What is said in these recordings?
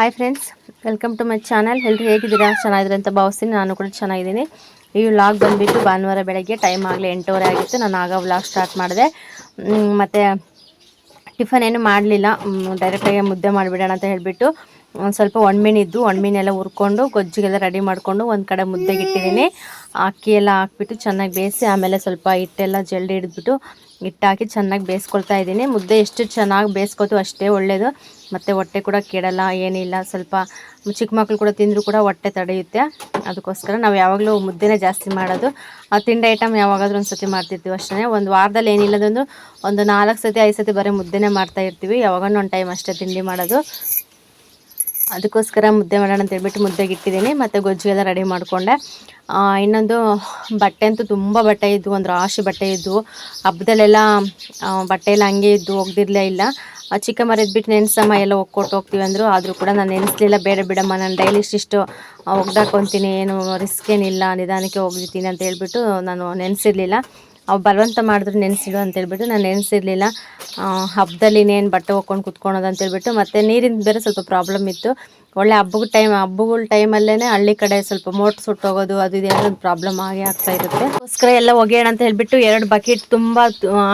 Hi friends welcome to my channel ಎಲ್ಲರೂ ಹೇಗಿದ್ದೀರಾ? ಚೆನ್ನಾಗಿದ್ದೀರಾ ಅಂತ ಭಾವಿಸ್ತೀನಿ. ನಾನು ಕೂಡ ಚೆನ್ನಾಗಿದ್ದೀನಿ. ಈ ವ್ಲಾಗ್ ಬಂದುಬಿಟ್ಟು ಭಾನುವಾರ ಬೆಳಗ್ಗೆ ಟೈಮ್ ಆಗಲಿ ಎಂಟೂವರೆ ಆಗಿತ್ತು. ನಾನು ಆಗ ವ್ಲಾಗ್ ಸ್ಟಾರ್ಟ್ ಮಾಡಿದೆ. ಮತ್ತು ಟಿಫನ್ ಏನು ಮಾಡಲಿಲ್ಲ. ಡೈರೆಕ್ಟಾಗಿ ಮುದ್ದೆ ಮಾಡಿಬಿಡೋಣ ಅಂತ ಹೇಳಿಬಿಟ್ಟು. ಒಂದು ಸ್ವಲ್ಪ ಒಣಮೀನಿದ್ದು ಒಣಮೀನೆಲ್ಲ ಹುರ್ಕೊಂಡು ಗೊಜ್ಜಿಗೆಲ್ಲ ರೆಡಿ ಮಾಡಿಕೊಂಡು ಒಂದು ಕಡೆ ಮುದ್ದೆಗೆ ಇಟ್ಟಿದ್ದೀನಿ. ಅಕ್ಕಿ ಎಲ್ಲ ಹಾಕ್ಬಿಟ್ಟು ಚೆನ್ನಾಗಿ ಬೇಯಿಸಿ ಆಮೇಲೆ ಸ್ವಲ್ಪ ಹಿಟ್ಟೆಲ್ಲ ಜಲ್ಡಿ ಹಿಡಿದ್ಬಿಟ್ಟು ಹಿಟ್ಟಾಕಿ ಚೆನ್ನಾಗಿ ಬೇಯಿಸ್ಕೊಳ್ತಾ ಇದ್ದೀನಿ. ಮುದ್ದೆ ಎಷ್ಟು ಚೆನ್ನಾಗಿ ಬೇಯಿಸ್ಕೊತು ಅಷ್ಟೇ ಒಳ್ಳೆಯದು ಮತ್ತು ಹೊಟ್ಟೆ ಕೂಡ ಕೆಡಲ್ಲ, ಏನಿಲ್ಲ. ಸ್ವಲ್ಪ ಚಿಕ್ಕ ಮಕ್ಕಳು ಕೂಡ ತಿಂದರೂ ಕೂಡ ಹೊಟ್ಟೆ ತಡೆಯುತ್ತೆ. ಅದಕ್ಕೋಸ್ಕರ ನಾವು ಯಾವಾಗಲೂ ಮುದ್ದೆನೇ ಜಾಸ್ತಿ ಮಾಡೋದು. ಆ ತಿಂಡಿ ಐಟಮ್ ಯಾವಾಗಾದ್ರೂ ಒಂದು ಸತಿ ಮಾಡ್ತಿರ್ತೀವಿ ಅಷ್ಟೇ ಒಂದು ವಾರದಲ್ಲಿ ಏನಿಲ್ಲದೊಂದು ಒಂದು ನಾಲ್ಕು ಸತಿ, ಐದು ಸತಿ ಬರೀ ಮುದ್ದೆನೇ ಮಾಡ್ತಾ ಇರ್ತೀವಿ. ಯಾವಾಗನೂ ಒಂದು ಟೈಮ್ ಅಷ್ಟೇ ತಿಂಡಿ ಮಾಡೋದು. ಅದಕ್ಕೋಸ್ಕರ ಮುದ್ದೆ ಮಾಡೋಣ ಅಂತ ಹೇಳ್ಬಿಟ್ಟು ಮುದ್ದೆಗೆ ಇಟ್ಟಿದ್ದೀನಿ. ಮತ್ತು ಗೊಜ್ಜಿಗೆಲ್ಲ ರೆಡಿ ಮಾಡಿಕೊಂಡೆ. ಇನ್ನೊಂದು ಬಟ್ಟೆ ಅಂತೂ ತುಂಬ ಬಟ್ಟೆ ಇದ್ದವು ಒಂದು ರಾಶಿ ಬಟ್ಟೆ ಇದ್ದವು ಹಬ್ಬದಲ್ಲೆಲ್ಲ ಬಟ್ಟೆ ಎಲ್ಲ ಹಂಗೆ ಇದ್ದು ಒಗ್ದಿರಲೇ ಇಲ್ಲ. ಚಿಕ್ಕ ಮರ ಇದ್ಬಿಟ್ಟು ನೆನೆಸಮ್ಮ ಎಲ್ಲ ಒಕ್ಕೊಟ್ಟು ಹೋಗ್ತೀವಿ ಅಂದರು. ಆದರೂ ಕೂಡ ನಾನು ನೆನೆಸಲಿಲ್ಲ, ಬೇಡ ಬಿಡಮ್ಮ, ನಾನು ಡೈಲಿ ಇಷ್ಟಿಷ್ಟು ಒಗ್ದಾಕೊತೀನಿ ಏನು ರಿಸ್ಕ್ ಏನಿಲ್ಲ, ನಿಧಾನಕ್ಕೆ ಹೋಗಿರ್ತೀನಿ ಅಂತ ಹೇಳ್ಬಿಟ್ಟು ನಾನು ನೆನೆಸಿರ್ಲಿಲ್ಲ. ಅವು ಬಲವಂತ ಮಾಡಿದ್ರು ನೆನೆಸಿಡು ಅಂತ ಹೇಳ್ಬಿಟ್ಟು ನಾನು ನೆನೆಸಿರ್ಲಿಲ್ಲ. ಹಬ್ಬದಲ್ಲಿ ಇನ್ನೇನು ಬಟ್ಟೆ ಒಕ್ಕೊಂಡು ಕುತ್ಕೊಳೋದು ಅಂತ ಹೇಳ್ಬಿಟ್ಟು ಮತ್ತು ನೀರಿನ ಬೇರೆ ಸ್ವಲ್ಪ ಪ್ರಾಬ್ಲಮ್ ಇತ್ತು. ಒಳ್ಳೆ ಹಬ್ಬದ ಟೈಮ್ ಹಬ್ಬಗಳ ಟೈಮಲ್ಲೇ ಹಳ್ಳಿ ಕಡೆ ಸ್ವಲ್ಪ ಮೋಟ್ರ್ ಸುಟ್ಟೋಗೋದು ಅದು ಇದೇನೋ ಪ್ರಾಬ್ಲಮ್ ಆಗಿ ಆಗ್ತಾ ಇರುತ್ತೆ. ಅದಕ್ಕೋಸ್ಕರ ಎಲ್ಲ ಒಗೆಯೋಣ ಅಂತ ಹೇಳ್ಬಿಟ್ಟು ಎರಡು ಬಕೆಟ್ ತುಂಬ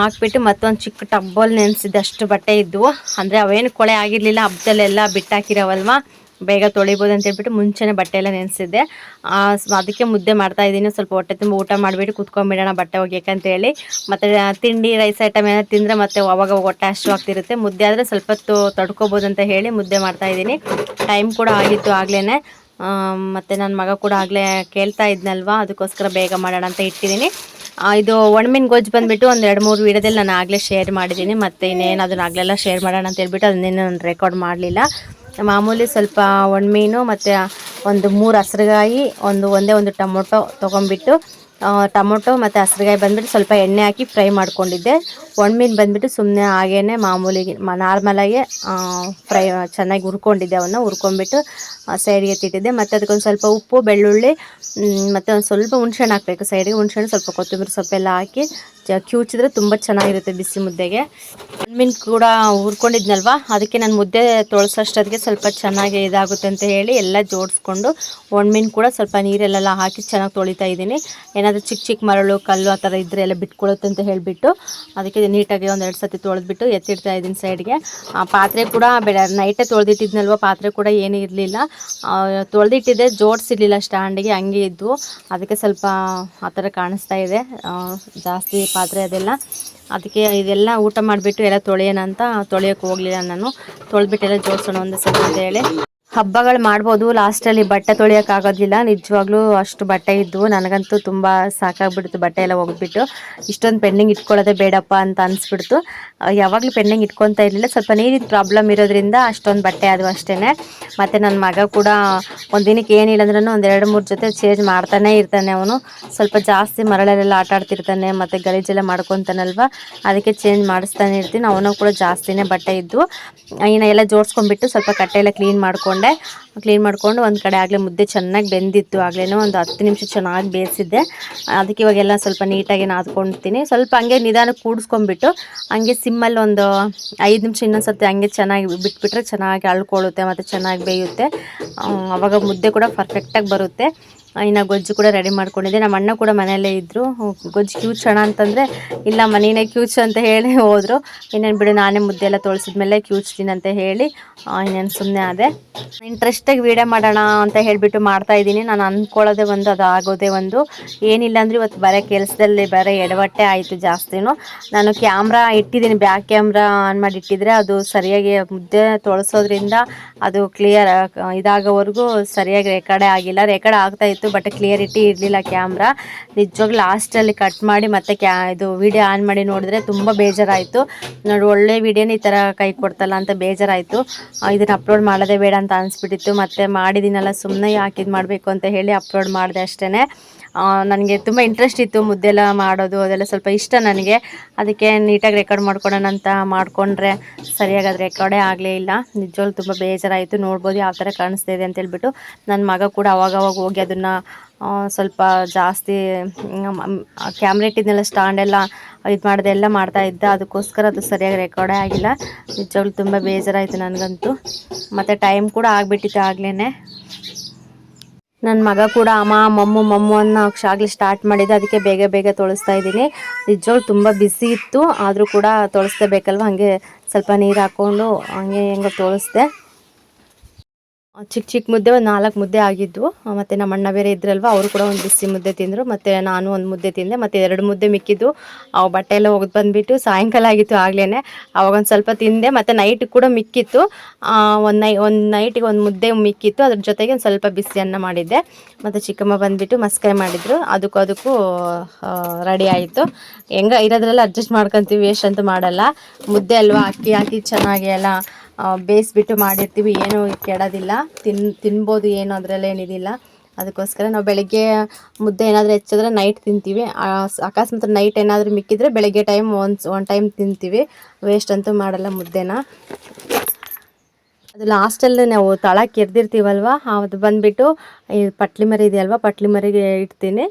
ಹಾಕ್ಬಿಟ್ಟು ಮತ್ತೊಂದು ಚಿಕ್ಕ ಟಬ್ಬಲ್ಲಿ ನೆನೆಸಿದ್ದಷ್ಟು ಬಟ್ಟೆ ಇದ್ವು. ಅಂದರೆ ಅವೇನು ಕೊಳೆ ಆಗಿರಲಿಲ್ಲ ಹಬ್ಬದಲ್ಲೆಲ್ಲ ಬಿಟ್ಟಾಕಿರೋವಲ್ವಾ? ಬೇಗ ತೊಳಿಬೋದು ಅಂತ ಹೇಳ್ಬಿಟ್ಟು ಮುಂಚೆನೇ ಬಟ್ಟೆ ಎಲ್ಲ ನೆನೆಸಿದ್ದೆ. ಅದಕ್ಕೆ ಮುದ್ದೆ ಮಾಡ್ತಾ ಇದ್ದೀನಿ. ಸ್ವಲ್ಪ ಹೊಟ್ಟೆ ತುಂಬ ಊಟ ಮಾಡಿಬಿಟ್ಟು ಕುತ್ಕೊಂಡ್ಬಿಡೋಣ ಬಟ್ಟೆ ಒಗ್ಯಕ್ಕೆ ಅಂತ ಹೇಳಿ. ಮತ್ತು ತಿಂಡಿ, ರೈಸ್ ಐಟಮ್ ಏನೋ ತಿಂದರೆ ಮತ್ತೆ ಅವಾಗ ಹೊಟ್ಟೆ ಅಷ್ಟು ಆಗ್ತಿರುತ್ತೆ. ಮುದ್ದೆ ಆದರೆ ಸ್ವಲ್ಪ ಹೊತ್ತು ತಡ್ಕೋಬೋದು ಅಂತ ಹೇಳಿ ಮುದ್ದೆ ಮಾಡ್ತಾ ಇದ್ದೀನಿ. ಟೈಮ್ ಕೂಡ ಆಗಿತ್ತು ಆಗಲೇ ಮತ್ತು ನನ್ನ ಮಗ ಕೂಡ ಆಗಲೇ ಕೇಳ್ತಾ ಇದ್ನಲ್ವಾ? ಅದಕ್ಕೋಸ್ಕರ ಬೇಗ ಮಾಡೋಣ ಅಂತ ಇಟ್ಟಿದ್ದೀನಿ. ಇದು ಒಣಮೀನು ಗೊಜ್ಜು ಬಂದುಬಿಟ್ಟು ಒಂದು ಎರಡು ಮೂರು ವೀಡಿಯೋದಲ್ಲಿ ನಾನು ಆಗಲೇ ಶೇರ್ ಮಾಡಿದ್ದೀನಿ. ಮತ್ತು ಇನ್ನೇನು ಅದನ್ನು ಆಗಲೆಲ್ಲ ಶೇರ್ ಮಾಡೋಣ ಅಂತ ಹೇಳ್ಬಿಟ್ಟು ಅದನ್ನೇನು ನಾನು ರೆಕಾರ್ಡ್ ಮಾಡಲಿಲ್ಲ. ಮಾಮೂಲಿ ಸ್ವಲ್ಪ ಒಣಮೀನು ಮತ್ತು ಒಂದು ಮೂರು ಹಸ್ರುಗಾಯಿ ಒಂದು ಒಂದೇ ಒಂದು ಟೊಮೊಟೊ ತೊಗೊಂಬಿಟ್ಟು ಟೊಮೊಟೊ ಮತ್ತು ಹಸಿರುಗಾಯಿ ಬಂದುಬಿಟ್ಟು ಸ್ವಲ್ಪ ಎಣ್ಣೆ ಹಾಕಿ ಫ್ರೈ ಮಾಡ್ಕೊಂಡಿದ್ದೆ. ಒಣಮೀನು ಬಂದುಬಿಟ್ಟು ಸುಮ್ಮನೆ ಹಾಗೇ ಮಾಮೂಲಿ ನಾರ್ಮಲಾಗೆ ಫ್ರೈ, ಚೆನ್ನಾಗಿ ಹುರ್ಕೊಂಡಿದ್ದೆ ಅವನ್ನ, ಹುರ್ಕೊಂಡ್ಬಿಟ್ಟು ಸೈಡ್ಗೆ ಎತ್ತಿಟ್ಟಿದ್ದೆ. ಮತ್ತು ಅದಕ್ಕೊಂದು ಸ್ವಲ್ಪ ಉಪ್ಪು, ಬೆಳ್ಳುಳ್ಳಿ ಮತ್ತು ಒಂದು ಸ್ವಲ್ಪ ಹುಣ್ಸೆಹಣ್ಣು ಹಾಕಬೇಕು. ಸೈಡಿಗೆ ಹುಣ್ಸೆಹಣ್ಣು, ಸ್ವಲ್ಪ ಕೊತ್ತಂಬರಿ ಸೊಪ್ಪೆಲ್ಲ ಹಾಕಿ ಜ ಕಿವುಚಿದ್ರೆ ತುಂಬ ಚೆನ್ನಾಗಿರುತ್ತೆ ಬಿಸಿ ಮುದ್ದೆಗೆ. ಮೀನು ಕೂಡ ಹುರ್ಕೊಂಡಿದ್ನಲ್ವ? ಅದಕ್ಕೆ ನಾನು ಮುದ್ದೆ ತೊಳ್ಸೋಷ್ಟೊತ್ತಿಗೆ ಸ್ವಲ್ಪ ಚೆನ್ನಾಗಿ ಇದಾಗುತ್ತೆ ಅಂತ ಹೇಳಿ ಎಲ್ಲ ಜೋಡಿಸ್ಕೊಂಡು ಒಣಮೀನು ಕೂಡ ಸ್ವಲ್ಪ ನೀರೆಲ್ಲೆಲ್ಲ ಹಾಕಿ ಚೆನ್ನಾಗಿ ತೊಳಿತಾ ಇದ್ದೀನಿ. ಏನಾದರೂ ಚಿಕ್ಕ ಚಿಕ್ಕ ಮರಳು, ಕಲ್ಲು ಆ ಥರ ಇದ್ದರೆ ಎಲ್ಲ ಬಿಟ್ಕೊಳ್ಳುತ್ತೆ ಅಂತ ಹೇಳಿಬಿಟ್ಟು ಅದಕ್ಕೆ ನೀಟಾಗಿ ಒಂದು ಎರಡು ಸತಿ ತೊಳೆದ್ಬಿಟ್ಟು ಎತ್ತಿಡ್ತಾ ಇದ್ದೀನಿ ಸೈಡ್ಗೆ ಆ ಪಾತ್ರೆ ಕೂಡ ಬೆಳ ನೈಟೇ ತೊಳೆದಿಟ್ಟಿದ್ನಲ್ವ ಪಾತ್ರೆ ಕೂಡ ಏನೂ ಇರಲಿಲ್ಲ. ತೊಳೆದಿಟ್ಟಿದ್ದೆ ಜೋಡಿಸಿರ್ಲಿಲ್ಲ ಸ್ಟ್ಯಾಂಡಿಗೆ ಹಂಗೆ ಇದ್ದು ಅದಕ್ಕೆ ಸ್ವಲ್ಪ ಆ ಥರ ಕಾಣಿಸ್ತಾ ಇದೆ. ಜಾಸ್ತಿ ಪಾತ್ರೆ ಅದೆಲ್ಲ. ಅದಕ್ಕೆ ಇದೆಲ್ಲ ಊಟ ಮಾಡಿಬಿಟ್ಟು ಎಲ್ಲ ತೊಳೆಯೋಣ ಅಂತ, ತೊಳೆಯೋಕೆ ಹೋಗಲಿಲ್ಲ ನಾನು. ತೊಳೆದ್ಬಿಟ್ಟೆಲ್ಲ ಜೋಡಿಸೋಣ ಒಂದು ಸತಿ ಅಂತ ಹೇಳಿ. ಹಬ್ಬಗಳು ಮಾಡ್ಬೋದು. ಲಾಸ್ಟಲ್ಲಿ ಬಟ್ಟೆ ತೊಳೆಯೋಕ್ಕಾಗೋದಿಲ್ಲ ನಿಜವಾಗ್ಲೂ ಅಷ್ಟು ಬಟ್ಟೆ ಇದ್ವು ನನಗಂತೂ ತುಂಬ ಸಾಕಾಗ್ಬಿಡ್ತು ಬಟ್ಟೆ ಎಲ್ಲ ಒಗೆದ್ಬಿಟ್ಟು. ಇಷ್ಟೊಂದು ಪೆಂಡಿಂಗ್ ಇಟ್ಕೊಳ್ಳೋದೇ ಬೇಡಪ್ಪ ಅಂತ ಅನಿಸ್ಬಿಡ್ತು. ಯಾವಾಗಲೂ ಪೆಂಡಿಂಗ್ ಇಟ್ಕೊತಾ ಇರಲಿಲ್ಲ. ಸ್ವಲ್ಪ ನೀರಿನ ಪ್ರಾಬ್ಲಮ್ ಇರೋದ್ರಿಂದ ಅಷ್ಟೊಂದು ಬಟ್ಟೆ ಅದು ಅಷ್ಟೇ ಮತ್ತು ನನ್ನ ಮಗ ಕೂಡ ಒಂದು ದಿನಕ್ಕೆ ಏನಿಲ್ಲ ಅಂದ್ರೂ ಒಂದು ಎರಡು ಮೂರು ಜೊತೆ ಚೇಂಜ್ ಮಾಡ್ತಾನೆ ಇರ್ತಾನೆ ಅವನು. ಸ್ವಲ್ಪ ಜಾಸ್ತಿ ಮರಳಲ್ಲೆಲ್ಲ ಆಟ ಆಡ್ತಿರ್ತಾನೆ, ಮತ್ತು ಗಲೀಜೆಲ್ಲ ಮಾಡ್ಕೊತಾನಲ್ವ? ಅದಕ್ಕೆ ಚೇಂಜ್ ಮಾಡಿಸ್ತಾನೆ ಇರ್ತೀನಿ. ಅವನು ಕೂಡ ಜಾಸ್ತಿನೇ ಬಟ್ಟೆ ಇದ್ದು, ಇನ್ನು ಎಲ್ಲ ಜೋಡಿಸ್ಕೊಂಡ್ಬಿಟ್ಟು ಸ್ವಲ್ಪ ಕಟ್ಟೆ ಎಲ್ಲ ಕ್ಲೀನ್ ಮಾಡಿಕೊಂಡೆ. ಕ್ಲೀನ್ ಮಾಡಿಕೊಂಡು ಒಂದು ಕಡೆ ಆಗಲೇ ಮುದ್ದೆ ಚೆನ್ನಾಗಿ ಬೆಂದಿತ್ತು. ಆಗಲೇ ಒಂದು ಹತ್ತು ನಿಮಿಷ ಚೆನ್ನಾಗಿ ಬೇಯಿಸಿದ್ದೆ. ಅದಕ್ಕೆ ಇವಾಗೆಲ್ಲ ಸ್ವಲ್ಪ ನೀಟಾಗಿ ನಾದ್ಕೊಳ್ತೀನಿ ಸ್ವಲ್ಪ ಹಂಗೆ ನಿಧಾನ ಕೂಡಿಸ್ಕೊಂಡ್ಬಿಟ್ಟು ಹಂಗೆ ಸಿಮ್ಮಲ್ಲಿ ಒಂದು ಐದು ನಿಮಿಷ ಇನ್ನೊಂದು ಸತಿ ಹಂಗೆ ಚೆನ್ನಾಗಿ ಬಿಟ್ಬಿಟ್ರೆ ಚೆನ್ನಾಗಿ ಅಳ್ಕೊಳ್ಳುತ್ತೆ ಮತ್ತು ಚೆನ್ನಾಗಿ ಬೇಯುತ್ತೆ. ಆವಾಗ ಮುದ್ದೆ ಕೂಡ ಪರ್ಫೆಕ್ಟಾಗಿ ಬರುತ್ತೆ. ಇನ್ನು ಗೊಜ್ಜು ಕೂಡ ರೆಡಿ ಮಾಡ್ಕೊಂಡಿದ್ದೆ. ನಮ್ಮ ಅಣ್ಣ ಕೂಡ ಮನೆಯಲ್ಲೇ ಇದ್ದರು ಗೊಜ್ಜು ಕ್ಯೂಚಣ ಅಂತಂದರೆ, ಇಲ್ಲ ಮನೆಯೇ ಕ್ಯೂಚು ಅಂತ ಹೇಳಿ ಹೋದರು. ಇನ್ನೇನು ಬಿಡು, ನಾನೇ ಮುದ್ದೆ ಎಲ್ಲ ತೊಳ್ಸಿದ್ಮೇಲೆ ಕ್ಯೂಚ್ತೀನಿ ಅಂತ ಹೇಳಿ ಇನ್ನೇನು ಸುಮ್ಮನೆ ಅದೇ ಇಂಟ್ರೆಸ್ಟಾಗಿ ವೀಡಿಯೋ ಮಾಡೋಣ ಅಂತ ಹೇಳಿಬಿಟ್ಟು ಮಾಡ್ತಾ ಇದ್ದೀನಿ. ನಾನು ಅಂದ್ಕೊಳ್ಳೋದೇ ಒಂದು, ಅದು ಆಗೋದೇ ಒಂದು. ಏನಿಲ್ಲ ಅಂದರೆ ಇವತ್ತು ಬರೀ ಕೆಲಸದಲ್ಲಿ ಬರೀ ಎಡವಟ್ಟೆ ಆಯಿತು ಜಾಸ್ತಿನೂ. ನಾನು ಕ್ಯಾಮ್ರಾ ಇಟ್ಟಿದ್ದೀನಿ. ಬ್ಯಾಕ್ ಕ್ಯಾಮ್ರಾ ಆನ್ ಮಾಡಿ ಇಟ್ಟಿದ್ರೆ ಅದು ಸರಿಯಾಗಿ ಮುದ್ದೆ ತೊಳಸೋದ್ರಿಂದ ಅದು ಕ್ಲಿಯರ್ ಇದಾಗೋವರೆಗೂ ಸರಿಯಾಗಿ ರೆಕಾರ್ಡೇ ಆಗಿಲ್ಲ. ರೆಕಾರ್ಡ್ ಆಗ್ತಾ ಇತ್ತು ಬಟ್ ಕ್ಲಿಯರಿಟಿ ಇರಲಿಲ್ಲ ಕ್ಯಾಮ್ರಾ ನಿಜವಾಗ್ಲೂ ಲಾಸ್ಟಲ್ಲಿ ಕಟ್ ಮಾಡಿ ಮತ್ತೆ ಕ್ಯಾ, ಇದು ವಿಡಿಯೋ ಆನ್ ಮಾಡಿ ನೋಡಿದ್ರೆ ತುಂಬ ಬೇಜಾರಾಯಿತು. ನೋಡಿ ಒಳ್ಳೆ ವಿಡಿಯೋನ ಈ ಥರ ಕೈ ಕೊಡ್ತಲ್ಲ ಅಂತ ಬೇಜಾರಾಯಿತು. ಇದನ್ನು ಅಪ್ಲೋಡ್ ಮಾಡೋದೇ ಬೇಡ ಅಂತ ಅನಿಸ್ಬಿಟ್ಟಿತ್ತು. ಮತ್ತೆ ಮಾಡಿದ್ದೀನಲ್ಲ ಸುಮ್ಮನೆ ಯಾಕೆ ಮಾಡಬೇಕು ಅಂತ ಹೇಳಿ ಅಪ್ಲೋಡ್ ಮಾಡಿದೆ ಅಷ್ಟೇ ನನಗೆ ತುಂಬ ಇಂಟ್ರೆಸ್ಟ್ ಇತ್ತು ಮುದ್ದೆ ಎಲ್ಲ ಮಾಡೋದು, ಅದೆಲ್ಲ ಸ್ವಲ್ಪ ಇಷ್ಟ ನನಗೆ. ಅದಕ್ಕೆ ನೀಟಾಗಿ ರೆಕಾರ್ಡ್ ಮಾಡ್ಕೊಳೋಣ ಅಂತ ಮಾಡಿಕೊಂಡ್ರೆ ಸರಿಯಾಗಿ ಅದು ರೆಕಾರ್ಡೇ ಆಗಲೇ ಇಲ್ಲ. ನಿಜವಾಗ್ಲೂ ತುಂಬ ಬೇಜಾರಾಯಿತು. ನೋಡ್ಬೋದು ಯಾವ ಥರ ಕಾಣಿಸ್ತಾ ಇದೆ ಅಂತ ಹೇಳ್ಬಿಟ್ಟು ನನ್ನ ಮಗ ಕೂಡ ಅವಾಗವಾಗ ಹೋಗಿ ಅದನ್ನು ಸ್ವಲ್ಪ ಜಾಸ್ತಿ ಕ್ಯಾಮ್ರಾ ಇಟ್ಟಿದ್ನೆಲ್ಲ ಸ್ಟ್ಯಾಂಡ್ ಎಲ್ಲ ಇದು ಮಾಡಿದೆ, ಎಲ್ಲ ಮಾಡ್ತಾ ಇದ್ದ. ಅದಕ್ಕೋಸ್ಕರ ಅದು ಸರಿಯಾಗಿ ರೆಕಾರ್ಡೇ ಆಗಿಲ್ಲ. ನಿಜವಾಗ್ಲೂ ತುಂಬ ಬೇಜಾರಾಯಿತು ನನಗಂತೂ. ಮತ್ತು ಟೈಮ್ ಕೂಡ ಆಗಿಬಿಟ್ಟಿತ್ತು ಆಗ್ಲೇ ನನ್ನ ಮಗ ಕೂಡ ಅಮ್ಮ, ಮಮ್ಮು ಮಮ್ಮು ಅನ್ನೋ ಆಗ್ಲಿ ಸ್ಟಾರ್ಟ್ ಮಾಡಿದ್ದೆ ಅದಕ್ಕೆ ಬೇಗ ಬೇಗ ತೊಳಸ್ತಾ ಇದ್ದೀನಿ. ನಿಜವಾಗ್ಲೂ ತುಂಬ ಬಿಸಿ ಇತ್ತು, ಆದರೂ ಕೂಡ ತೊಳಸ್ಲೇಬೇಕಲ್ವ ಹಾಗೆ ಸ್ವಲ್ಪ ನೀರು ಹಾಕ್ಕೊಂಡು ಹಂಗೆ ಹೆಂಗೋ ತೊಳಸ್ದೆ. ಚಿಕ್ಕ ಚಿಕ್ಕ ಮುದ್ದೆ, ಒಂದು ನಾಲ್ಕು ಮುದ್ದೆ ಆಗಿದ್ವು. ಮತ್ತು ನಮ್ಮ ಅಣ್ಣ ಬೇರೆ ಇದ್ರಲ್ವ, ಅವರು ಕೂಡ ಒಂದು ಬಿಸಿ ಮುದ್ದೆ ತಿಂದರು. ಮತ್ತು ನಾನು ಒಂದು ಮುದ್ದೆ ತಿಂದೆ. ಮತ್ತು ಎರಡು ಮುದ್ದೆ ಮಿಕ್ಕಿದ್ದು. ಅವು ಬಟ್ಟೆ ಎಲ್ಲ ಒಗೆದು ಬಂದುಬಿಟ್ಟು ಸಾಯಂಕಾಲ ಆಗಿತ್ತು ಆಗಲೇ ಒಂದು ಸ್ವಲ್ಪ ತಿಂದೆ. ಮತ್ತು ನೈಟ್ ಕೂಡ ಮಿಕ್ಕಿತ್ತು. ಒಂದು ನೈ, ಒಂದು ನೈಟಿಗೆ ಒಂದು ಮುದ್ದೆ ಮಿಕ್ಕಿತ್ತು. ಅದ್ರ ಜೊತೆಗೆ ಒಂದು ಸ್ವಲ್ಪ ಬಿಸಿ ಅನ್ನ ಮಾಡಿದ್ದೆ. ಮತ್ತು ಚಿಕ್ಕಮ್ಮ ಬಂದುಬಿಟ್ಟು ಮಸ್ಕೈ ಮಾಡಿದರು. ಅದಕ್ಕೂ ಅದಕ್ಕೂ ರೆಡಿ ಆಯಿತು. ಹೆಂಗ ಇರೋದ್ರಲ್ಲ ಅಡ್ಜಸ್ಟ್ ಮಾಡ್ಕೊತೀವಿ ಅಂತೂ ಮಾಡಲ್ಲ. ಮುದ್ದೆ ಅಲ್ವಾ, ಅಕ್ಕಿ ಹಾಕಿ ಚೆನ್ನಾಗಿ ಎಲ್ಲ ಬೇಯಿಸ್ಬಿಟ್ಟು ಮಾಡಿರ್ತೀವಿ, ಏನೂ ಕೆಡೋದಿಲ್ಲ. ತಿನ್, ತಿನ್ಬೋದು ಏನು ಅದರಲ್ಲಿ ಏನಿದಿಲ್ಲ ಅದಕ್ಕೋಸ್ಕರ ನಾವು ಬೆಳಗ್ಗೆ ಮುದ್ದೆ ಏನಾದರೂ ಹೆಚ್ಚಿದ್ರೆ ನೈಟ್ ತಿಂತೀವಿ. ಅಕಸ್ಮಾತ್ ನೈಟ್ ಏನಾದರೂ ಮಿಕ್ಕಿದ್ರೆ ಬೆಳಗ್ಗೆ ಟೈಮ್ ಒಂದು ಒನ್ ಟೈಮ್ ತಿಂತೀವಿ. ವೇಸ್ಟ್ ಅಂತೂ ಮಾಡಲ್ಲ ಮುದ್ದೆನ. ಅದು ಲಾಸ್ಟಲ್ಲಿ ನಾವು ತಳಕ್ಕೆ ಎರ್ದಿರ್ತೀವಲ್ವ? ಅದು ಬಂದುಬಿಟ್ಟು ಈ ಪಟ್ಲಿ ಮರಿ ಇದೆಯಲ್ವ? ಪಟ್ಲಿ ಮರಿಗೆ ಇಡ್ತೀನಿ.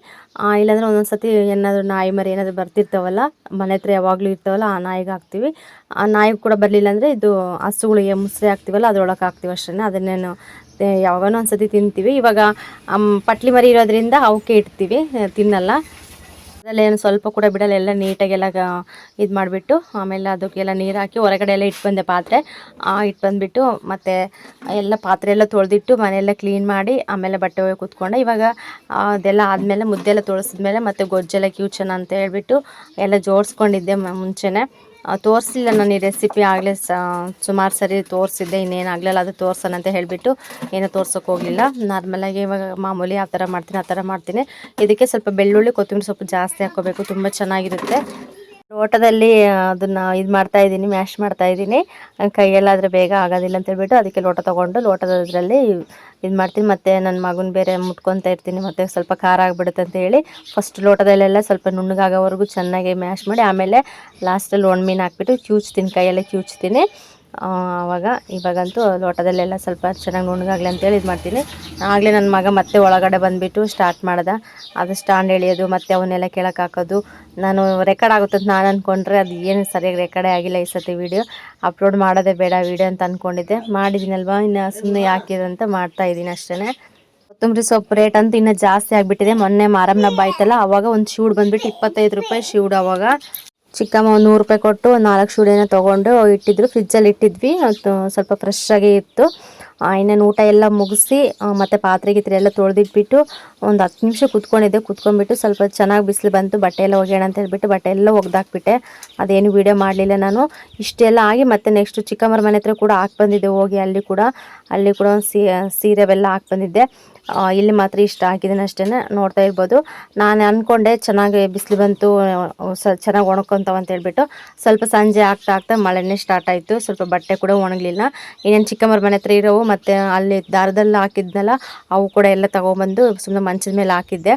ಇಲ್ಲಾಂದ್ರೆ ಒಂದೊಂದು ಸತಿ ಏನಾದರೂ ನಾಯಿ ಮರಿ ಏನಾದರೂ ಬರ್ತಿರ್ತಾವಲ್ಲ, ಮನೆ ಹತ್ರ ಯಾವಾಗಲೂ ಇರ್ತಾವಲ್ಲ, ಆ ನಾಯಿಗೆ ಹಾಕ್ತೀವಿ. ಆ ನಾಯಿಗೆ ಕೂಡ ಬರಲಿಲ್ಲ ಅಂದರೆ ಇದು ಹಸುಗಳಿಗೆ ಮುಸ್ರೆ ಹಾಕ್ತೀವಲ್ಲ, ಅದ್ರೊಳಗೆ ಹಾಕ್ತೀವಿ ಅಷ್ಟೇ ಅದನ್ನೇನು ಯಾವಾಗನೂ ಒಂದು ಸತಿ ತಿಂತೀವಿ. ಇವಾಗ ಪಟ್ಲಿ ಮರಿ ಇರೋದ್ರಿಂದ ಅವಕ್ಕೆ ಇಡ್ತೀವಿ, ತಿನ್ನಲ್ಲ. ಏನು ಸ್ವಲ್ಪ ಕೂಡ ಬಿಡಲ್ಲ, ಎಲ್ಲ ನೀಟಾಗೆಲ್ಲ ಇದು ಮಾಡಿಬಿಟ್ಟು, ಆಮೇಲೆ ಅದಕ್ಕೆಲ್ಲ ನೀರು ಹಾಕಿ ಹೊರಗಡೆ ಎಲ್ಲ ಇಟ್ಟು ಬಂದೆ ಪಾತ್ರೆ. ಇಟ್ಟು ಬಂದುಬಿಟ್ಟು ಮತ್ತು ಎಲ್ಲ ಪಾತ್ರೆ ಎಲ್ಲ ತೊಳೆದಿಟ್ಟು ಮನೆಯೆಲ್ಲ ಕ್ಲೀನ್ ಮಾಡಿ, ಆಮೇಲೆ ಬಟ್ಟೆ ಒಳಗೆ ಕೂತ್ಕೊಂಡೆ. ಇವಾಗ ಅದೆಲ್ಲ ಆದಮೇಲೆ ಮುದ್ದೆ ಎಲ್ಲ ತೊಳಸಿದ್ಮೇಲೆ ಮತ್ತು ಗೊಜ್ಜೆಲ್ಲ ಕ್ಯೂಚನ ಅಂತ ಹೇಳಿಬಿಟ್ಟು ಎಲ್ಲ ಜೋಡಿಸ್ಕೊಂಡಿದ್ದೆ ಮುಂಚೆನೇ. ತೋರಿಸಿಲ್ಲ ನಾನು ಈ ರೆಸಿಪಿ ಆಗಲೇ ಸುಮಾರು ಸರಿ ತೋರಿಸಿದ್ದೆ, ಇನ್ನೇನು ಆಗಲಿಲ್ಲ ಅದು ತೋರ್ಸೋಣ ಅಂತ ಹೇಳಿಬಿಟ್ಟು ಏನೂ ತೋರ್ಸೋಕೆ ಹೋಗಲಿಲ್ಲ. ನಾರ್ಮಲಾಗಿ ಇವಾಗ ಮಾಮೂಲಿ ಆ ಥರ ಮಾಡ್ತೀನಿ, ಆ ಥರ ಮಾಡ್ತೀನಿ. ಇದಕ್ಕೆ ಸ್ವಲ್ಪ ಬೆಳ್ಳುಳ್ಳಿ, ಕೊತ್ತಂಬರಿ ಸೊಪ್ಪು ಜಾಸ್ತಿ ಹಾಕ್ಕೋಬೇಕು, ತುಂಬ ಚೆನ್ನಾಗಿರುತ್ತೆ. ಲೋಟದಲ್ಲಿ ಅದನ್ನು ಇದು ಮಾಡ್ತಾ ಇದ್ದೀನಿ, ಮ್ಯಾಶ್ ಮಾಡ್ತಾ ಇದ್ದೀನಿ. ಕೈಯಲ್ಲಾದರೆ ಬೇಗ ಆಗೋದಿಲ್ಲ ಅಂತ ಹೇಳ್ಬಿಟ್ಟು ಅದಕ್ಕೆ ಲೋಟ ತೊಗೊಂಡು ಲೋಟದಲ್ಲಿ ಇದು ಮಾಡ್ತೀನಿ. ಮತ್ತು ನನ್ನ ಮಗನ ಬೇರೆ ಮುಟ್ಕೊತಾ ಇರ್ತೀನಿ. ಮತ್ತೆ ಸ್ವಲ್ಪ ಖಾರ ಆಗಿಬಿಡುತ್ತೆ ಅಂತ ಹೇಳಿ ಫಸ್ಟ್ ಲೋಟದಲ್ಲೆಲ್ಲ ಸ್ವಲ್ಪ ನುಣ್ಣಗಾಗೋವರೆಗೂ ಚೆನ್ನಾಗಿ ಮ್ಯಾಶ್ ಮಾಡಿ ಆಮೇಲೆ ಲಾಸ್ಟಲ್ಲಿ ಒಣ ಮೀನು ಹಾಕ್ಬಿಟ್ಟು ಕ್ಯೂಚ್ತೀನಿ, ಕೈಯಲ್ಲೇ ಕ್ಯೂಚ್ತೀನಿ. ಆವಾಗ ಇವಾಗಂತೂ ಲೋಟದಲ್ಲೆಲ್ಲ ಸ್ವಲ್ಪ ಚೆನ್ನಾಗಿ ನುಣ್ಣಗಾಗಲಿ ಅಂತೇಳಿ ಇದು ಮಾಡ್ತೀನಿ. ಆಗಲೇ ನನ್ನ ಮಗ ಮತ್ತೆ ಒಳಗಡೆ ಬಂದುಬಿಟ್ಟು ಸ್ಟಾರ್ಟ್ ಮಾಡ್ದೆ. ಅದು ಸ್ಟ್ಯಾಂಡ್ ಎಳೆಯೋದು, ಮತ್ತು ಅವನ್ನೆಲ್ಲ ಕೆಳಕ್ಕೆ ಹಾಕೋದು. ನಾನು ರೆಕಾರ್ಡ್ ಆಗುತ್ತೆ ಅಂತ ನಾನು ಅಂದ್ಕೊಂಡ್ರೆ ಅದು ಏನು ಸರಿಯಾಗಿ ರೆಕಾರ್ಡೇ ಆಗಿಲ್ಲ ಈ ಸತಿ ವೀಡಿಯೋ ಅಪ್ಲೋಡ್ ಮಾಡೋದೇ ಬೇಡ ವೀಡಿಯೋ ಅಂತ ಅಂದ್ಕೊಂಡಿದ್ದೆ ಮಾಡಿದ್ದೀನಲ್ವ ಇನ್ನು ಸುಮ್ಮನೆ ಯಾಕಿದೆ ಅಂತ ಮಾಡ್ತಾಯಿದ್ದೀನಿ ಅಷ್ಟೇ ಕೊತ್ತಂಬರಿ ಸೊಪ್ಪು ರೇಟ್ ಅಂತ ಇನ್ನೂ ಜಾಸ್ತಿ ಆಗಿಬಿಟ್ಟಿದೆ. ಮೊನ್ನೆ ಮಾರಮ್ಮನ ಹಬ್ಬ ಆಯ್ತಲ್ಲ, ಅವಾಗ ಒಂದು ಶೂಡ್ ಬಂದುಬಿಟ್ಟು ಇಪ್ಪತ್ತೈದು ರೂಪಾಯಿ ಶೂಡ್ ಅವಾಗ. ಚಿಕ್ಕಮ್ಮ ಒಂದು ನೂರು ರೂಪಾಯಿ ಕೊಟ್ಟು ನಾಲ್ಕು ಶೂಡೇನ ತೊಗೊಂಡು ಇಟ್ಟಿದ್ರು. ಫ್ರಿಜ್ಜಲ್ಲಿ ಇಟ್ಟಿದ್ವಿ. ಅದು ಸ್ವಲ್ಪ ಫ್ರೆಶ್ ಇತ್ತು. ಇನ್ನೇನು ಊಟ ಎಲ್ಲ ಮುಗಿಸಿ ಮತ್ತು ಪಾತ್ರೆ ಗಿತ್ರೆ ಎಲ್ಲ ತೊಳೆದಿಟ್ಬಿಟ್ಟು ಒಂದು ಹತ್ತು ನಿಮಿಷ ಕುತ್ಕೊಂಡಿದ್ದೆ. ಕುತ್ಕೊಂಡ್ಬಿಟ್ಟು ಸ್ವಲ್ಪ ಚೆನ್ನಾಗಿ ಬಿಸಿಲು ಬಂತು. ಬಟ್ಟೆ ಎಲ್ಲ ಒಗೆಯೋಣ ಅಂತ ಹೇಳ್ಬಿಟ್ಟು ಬಟ್ಟೆ ಎಲ್ಲ ಒಗ್ದಾಕ್ಬಿಟ್ಟೆ. ಅದೇನು ವೀಡಿಯೋ ಮಾಡಲಿಲ್ಲ ನಾನು. ಇಷ್ಟೆಲ್ಲ ಆಗಿ ಮತ್ತೆ ನೆಕ್ಸ್ಟ್ ಚಿಕ್ಕಮ್ಮರ ಮನೆ ಹತ್ರ ಕೂಡ ಹಾಕಿ ಬಂದಿದ್ದೆ. ಹೋಗಿ ಅಲ್ಲಿ ಕೂಡ ಅಲ್ಲಿ ಕೂಡ ಸೀರೆ ಅವೆಲ್ಲ ಹಾಕಿ ಬಂದಿದ್ದೆ. ಇಲ್ಲಿ ಮಾತ್ರ ಇಷ್ಟ ಹಾಕಿದ್ದೀನಿ ಅಷ್ಟೇ ನೋಡ್ತಾ ಇರ್ಬೋದು. ನಾನು ಅಂದ್ಕೊಂಡೆ ಚೆನ್ನಾಗಿ ಬಿಸಿಲು ಬಂತು ಸ, ಚೆನ್ನಾಗಿ ಒಣಕೊಂತಾವ ಅಂತ ಹೇಳ್ಬಿಟ್ಟು ಸ್ವಲ್ಪ ಸಂಜೆ ಆಗ್ತಾ ಆಗ್ತಾ ಮಳೆನೇ ಸ್ಟಾರ್ಟ್ ಆಯಿತು. ಸ್ವಲ್ಪ ಬಟ್ಟೆ ಕೂಡ ಒಣಗಲಿಲ್ಲ. ಇನ್ನೇನು ಚಿಕ್ಕಮ್ಮರ ಮನೆ ಹತ್ರ ಇರೋವು, ಮತ್ತು ಅಲ್ಲಿ ದಾರದಲ್ಲಿ ಹಾಕಿದ್ನಲ್ಲ, ಅವು ಕೂಡ ಎಲ್ಲ ತೊಗೊಬಂದು ಸುಮ್ಮನೆ ಮಂಚದ ಮೇಲೆ ಹಾಕಿದ್ದೆ.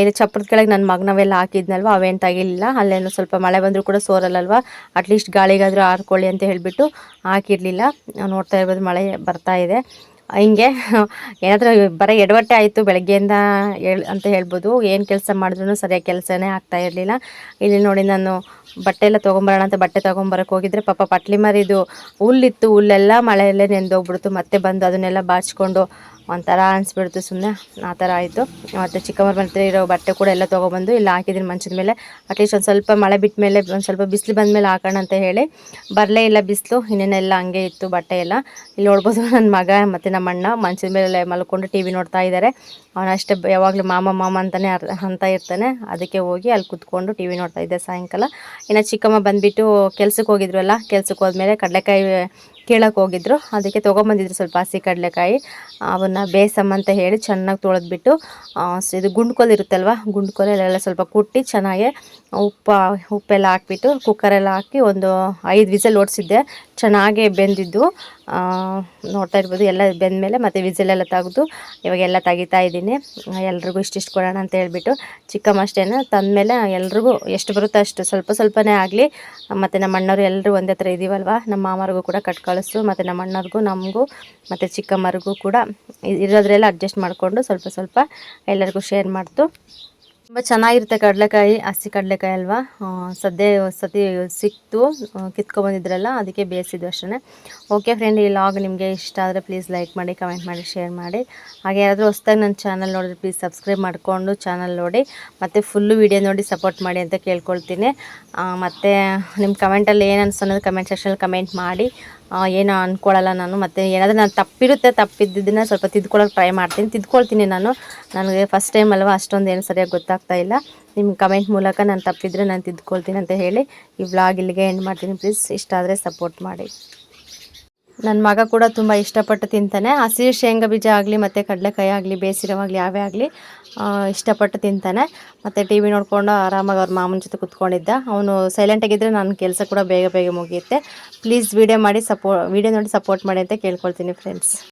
ಇಲ್ಲಿ ಚಪ್ಪರದ ಕೆಳಗೆ ನನ್ನ ಮಗನವೆಲ್ಲ ಹಾಕಿದ್ನಲ್ವ, ಅವೇನು ತೆಗಿಲಿಲ್ಲ. ಅಲ್ಲೇನು ಸ್ವಲ್ಪ ಮಳೆ ಬಂದರೂ ಕೂಡ ಸೋರಲ್ಲಲ್ವ, ಅಟ್ಲೀಸ್ಟ್ ಗಾಳಿಗಾದರೂ ಆರ್ಕೊಳ್ಳಿ ಅಂತ ಹೇಳಿಬಿಟ್ಟು ಹಾಕಿರಲಿಲ್ಲ. ನೋಡ್ತಾ ಇರ್ಬೋದು ಮಳೆ ಬರ್ತಾ ಇದೆ. ಹಿಂಗೆ ಏನಾದರೂ ಬರೀ ಎಡವಟ್ಟೆ ಆಯಿತು ಬೆಳಗ್ಗೆಯಿಂದ ಹೇಳ್ ಅಂತ ಹೇಳ್ಬೋದು. ಏನು ಕೆಲಸ ಮಾಡಿದ್ರು ಸರಿಯಾಗಿ ಕೆಲಸನೇ ಆಗ್ತಾ ಇರಲಿಲ್ಲ. ಇಲ್ಲಿ ನೋಡಿ ನಾನು ಬಟ್ಟೆ ಎಲ್ಲ ತೊಗೊಂಬರೋಣ ಅಂತ ಬಟ್ಟೆ ತೊಗೊಂಬರಕ್ಕೆ ಹೋಗಿದ್ರೆ ಪಾಪ ಪಟ್ಲಿ ಮರಿದು ಹುಲ್ಲಿತ್ತು. ಹುಲ್ಲೆಲ್ಲ ಮಳೆಯಲ್ಲೇ ನೆಂದೋಗ್ಬಿಡ್ತು. ಮತ್ತೆ ಬಂದು ಅದನ್ನೆಲ್ಲ ಬಾಚಿಕೊಂಡು ಒಂಥರ ಅನಿಸ್ಬಿಡ್ತು ಸುಮ್ಮನೆ ಆ ಥರ ಆಯಿತು. ಮತ್ತು ಚಿಕ್ಕಮ್ಮರ ಮನೆ ಇರೋ ಬಟ್ಟೆ ಕೂಡ ಎಲ್ಲ ತೊಗೊಬಂದು ಇಲ್ಲಿ ಹಾಕಿದ್ದೀನಿ ಮಂಚದ ಮೇಲೆ. ಅಟ್ಲೀಸ್ಟ್ ಒಂದು ಸ್ವಲ್ಪ ಮಳೆ ಬಿಟ್ಟ ಮೇಲೆ, ಒಂದು ಸ್ವಲ್ಪ ಬಿಸಿಲು ಬಂದ ಮೇಲೆ ಹಾಕೋಣ ಅಂತ ಹೇಳಿ. ಬರಲೇ ಇಲ್ಲ ಬಿಸಿಲು, ಇನ್ನೇನೆಲ್ಲ ಹಂಗೆ ಇತ್ತು ಬಟ್ಟೆ ಎಲ್ಲ. ಇಲ್ಲಿ ನೋಡ್ಬೋದು ನನ್ನ ಮಗ ಮತ್ತು ನಮ್ಮ ಅಣ್ಣ ಮಂಚದ ಮೇಲೆ ಮಲ್ಕೊಂಡು ಟಿ ವಿ ನೋಡ್ತಾ ಇದ್ದಾರೆ ಅವನಷ್ಟೇ ಯಾವಾಗಲೂ ಮಾಮ ಮಾಮ ಅಂತಲೇ ಅಂತ ಇರ್ತಾನೆ. ಅದಕ್ಕೆ ಹೋಗಿ ಅಲ್ಲಿ ಕುತ್ಕೊಂಡು ಟಿ ವಿ ನೋಡ್ತಾ ಇದ್ದೆ ಸಾಯಂಕಾಲ. ಇನ್ನು ಚಿಕ್ಕಮ್ಮ ಬಂದುಬಿಟ್ಟು ಕೆಲ್ಸಕ್ಕೆ ಹೋಗಿದ್ರಲ್ಲ, ಕೆಲ್ಸಕ್ಕೆ ಹೋದ್ಮೇಲೆ ಕಡಲೆಕಾಯಿ ಕೇಳಕ್ಕೆ ಹೋಗಿದ್ರು. ಅದಕ್ಕೆ ತೊಗೊಂಬಂದಿದ್ರು ಸ್ವಲ್ಪ ಹಸಿ ಕಡಲೆಕಾಯಿ, ಅವನ್ನ ಬೇಸಮ್ ಅಂತ ಹೇಳಿ ಚೆನ್ನಾಗಿ ತೊಳೆದ್ಬಿಟ್ಟು ಇದು ಗುಂಡ್ಕೋಲ್ ಇರುತ್ತಲ್ವ ಗುಂಡ್ಕೋಲೆಲ್ಲ ಸ್ವಲ್ಪ ಕುಟ್ಟಿ ಚೆನ್ನಾಗಿ ಉಪ್ಪು, ಉಪ್ಪೆಲ್ಲ ಹಾಕ್ಬಿಟ್ಟು ಕುಕ್ಕರೆಲ್ಲ ಹಾಕಿ ಒಂದು ಐದು ವಿಸಲ್ ಓಡಿಸಿದ್ದೆ. ಚೆನ್ನಾಗೇ ಬೆಂದಿದ್ದು. ನೋಡ್ತಾ ಇರ್ಬೋದು, ಎಲ್ಲ ಬೆಂದಮೇಲೆ ಮತ್ತು ವಿಸಲೆಲ್ಲ ತೆಗೆದು ಇವಾಗೆಲ್ಲ ತೆಗಿತಾ ಇದ್ದೀನಿ. ಎಲ್ರಿಗೂ ಇಷ್ಟಿಷ್ಟು ಕೊಡೋಣ ಅಂತ ಹೇಳಿಬಿಟ್ಟು ಚಿಕ್ಕಮ್ಮ ಅಷ್ಟೇನ ತಂದಮೇಲೆ ಎಲ್ರಿಗೂ ಎಷ್ಟು ಬರುತ್ತೋ ಅಷ್ಟು ಸ್ವಲ್ಪ ಸ್ವಲ್ಪನೇ ಆಗಲಿ. ಮತ್ತು ನಮ್ಮ ಅಣ್ಣವರು ಎಲ್ಲರೂ ಒಂದೇ ಥರ ಇದೀವಲ್ವ, ನಮ್ಮ ಮಾಮರಿಗೂ ಕೂಡ ಕಟ್ ಕಳಿಸು ಮತ್ತು ನಮ್ಮ ಅಣ್ಣರಿಗೂ, ನಮಗೂ, ಮತ್ತು ಚಿಕ್ಕಮ್ಮರಿಗೂ ಕೂಡ ಇರೋದ್ರೆಲ್ಲ ಅಡ್ಜಸ್ಟ್ ಮಾಡಿಕೊಂಡು ಸ್ವಲ್ಪ ಸ್ವಲ್ಪ ಎಲ್ಲರಿಗೂ ಶೇರ್ ಮಾಡ್ತು ತುಂಬ ಚೆನ್ನಾಗಿರುತ್ತೆ ಕಡಲೆಕಾಯಿ, ಹಸಿ ಕಡಲೆಕಾಯಿ ಅಲ್ವಾ? ಸದ್ಯ ಸತಿ ಸಿಕ್ತು ಕಿತ್ಕೊಬಂದಿದ್ರಲ್ಲ ಅದಕ್ಕೆ ಬೇಯಿಸಿದ್ದು ಅಷ್ಟೇ ಓಕೆ ಫ್ರೆಂಡ್ ಈ ಲಾಗ್ ನಿಮಗೆ ಇಷ್ಟ ಆದರೆ ಪ್ಲೀಸ್ ಲೈಕ್ ಮಾಡಿ ಕಮೆಂಟ್ ಮಾಡಿ ಶೇರ್ ಮಾಡಿ. ಹಾಗೆ ಯಾರಾದರೂ ಹೊಸ್ದಾಗಿ ನನ್ನ ಚಾನಲ್ ನೋಡಿದ್ರೆ ಪ್ಲೀಸ್ ಸಬ್ಸ್ಕ್ರೈಬ್ ಮಾಡಿಕೊಂಡು ಚಾನಲ್ ನೋಡಿ. ಮತ್ತು ಫುಲ್ಲು ವೀಡಿಯೋ ನೋಡಿ ಸಪೋರ್ಟ್ ಮಾಡಿ ಅಂತ ಕೇಳ್ಕೊಳ್ತೀನಿ. ಮತ್ತು ನಿಮ್ಮ ಕಮೆಂಟಲ್ಲಿ ಏನು ಅನ್ಸೋ ಅನ್ನೋದು ಕಮೆಂಟ್ ಸೆಕ್ಷನಲ್ಲಿ ಕಮೆಂಟ್ ಮಾಡಿ. ಏನು ಅಂದ್ಕೊಳ್ಳಲ್ಲ ನಾನು, ಮತ್ತು ಏನಾದರೂ ನಾನು ತಪ್ಪಿರುತ್ತೆ ತಪ್ಪಿದ್ದನ್ನು ಸ್ವಲ್ಪ ತಿದ್ಕೊಳ್ಳೋಕೆ ಟ್ರೈ ಮಾಡ್ತೀನಿ. ತಿದ್ಕೊಳ್ತೀನಿ ನಾನು. ನನಗೆ ಫಸ್ಟ್ ಟೈಮ್ ಅಲ್ವಾ, ಅಷ್ಟೊಂದು ಏನು ಸರಿಯಾಗಿ ಗೊತ್ತಾಗ್ತಾ ಇಲ್ಲ. ನಿಮ್ಮ ಕಮೆಂಟ್ ಮೂಲಕ ನಾನು ತಪ್ಪಿದ್ರೆ ನಾನು ತಿದ್ಕೊಳ್ತೀನಿ ಅಂತ ಹೇಳಿ ಈ ವ್ಲಾಗ್ ಇಲ್ಲಿಗೆ ಎಂಡ್ ಮಾಡ್ತೀನಿ. ಪ್ಲೀಸ್ ಇಷ್ಟ ಆದರೆ ಸಪೋರ್ಟ್ ಮಾಡಿ. ನನ್ನ ಮಗ ಕೂಡ ತುಂಬ ಇಷ್ಟಪಟ್ಟು ತಿಂತಾನೆ. ಹಸಿ ಶೇಂಗಾ ಬೀಜ ಆಗಲಿ, ಮತ್ತು ಕಡಲೆಕಾಯಿ ಆಗಲಿ, ಬೇಸಿರವಾಗಲಿ, ಯಾವೇ ಆಗಲಿ ಇಷ್ಟಪಟ್ಟು ತಿಂತಾನೆ. ಮತ್ತು ಟಿ ವಿ ನೋಡಿಕೊಂಡು ಆರಾಮಾಗಿ ಅವ್ರ ಮಾಮನ ಜೊತೆ ಕುತ್ಕೊಂಡಿದ್ದ. ಅವನು ಸೈಲೆಂಟಾಗಿದ್ದರೆ ನನ್ನ ಕೆಲಸ ಕೂಡ ಬೇಗ ಬೇಗ ಮುಗಿಯುತ್ತೆ. ಪ್ಲೀಸ್ ವೀಡಿಯೋ ಮಾಡಿ ಸಪೋ ವೀಡಿಯೋ ನೋಡಿ ಸಪೋರ್ಟ್ ಮಾಡಿ ಅಂತ ಕೇಳ್ಕೊಳ್ತೀನಿ ಫ್ರೆಂಡ್ಸ್